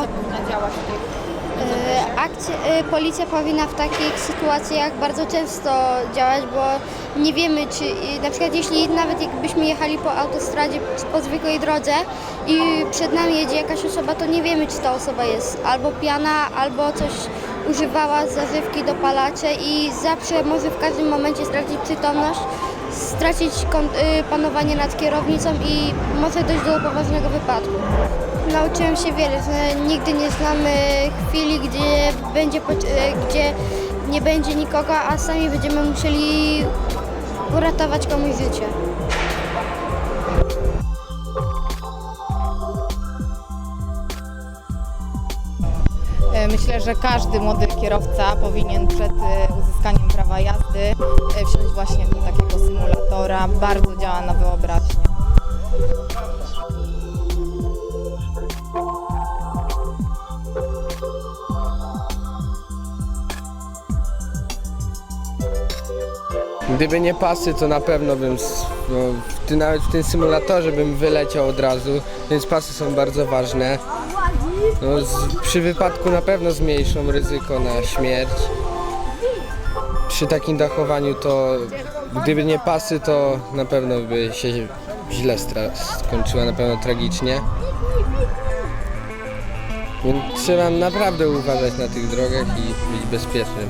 co powinna działać w Akcja, e, policja powinna w takich sytuacjach bardzo często działać, bo nie wiemy, czy na przykład jeśli nawet jakbyśmy jechali po autostradzie, po zwykłej drodze i przed nami jedzie jakaś osoba, to nie wiemy, czy ta osoba jest albo piana, albo coś używała zażywki, dopalacze i zawsze może w każdym momencie stracić przytomność, stracić e, panowanie nad kierownicą i może dojść do poważnego wypadku. Nauczyłem się wiele, nigdy nie znamy chwili, gdzie, będzie, e, gdzie nie będzie nikogo, a sami będziemy musieli uratować komuś życie. Myślę, że każdy młody kierowca powinien przed e, uzyskaniem prawa jazdy e, wsiąść właśnie do takiego symulatora. Bardzo działa na wyobraźnię. Gdyby nie pasy, to na pewno bym, no, ty, nawet w tym symulatorze bym wyleciał od razu, więc pasy są bardzo ważne. No, z, przy wypadku na pewno zmniejszą ryzyko na śmierć. Przy takim dachowaniu to, gdyby nie pasy, to na pewno by się źle skończyła, na pewno tragicznie. Więc trzeba naprawdę uważać na tych drogach i być bezpiecznym.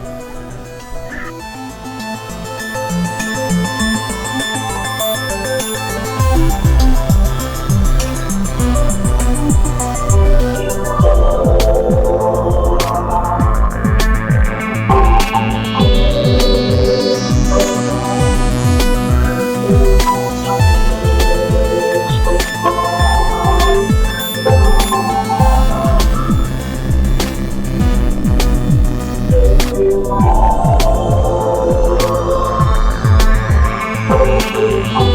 Música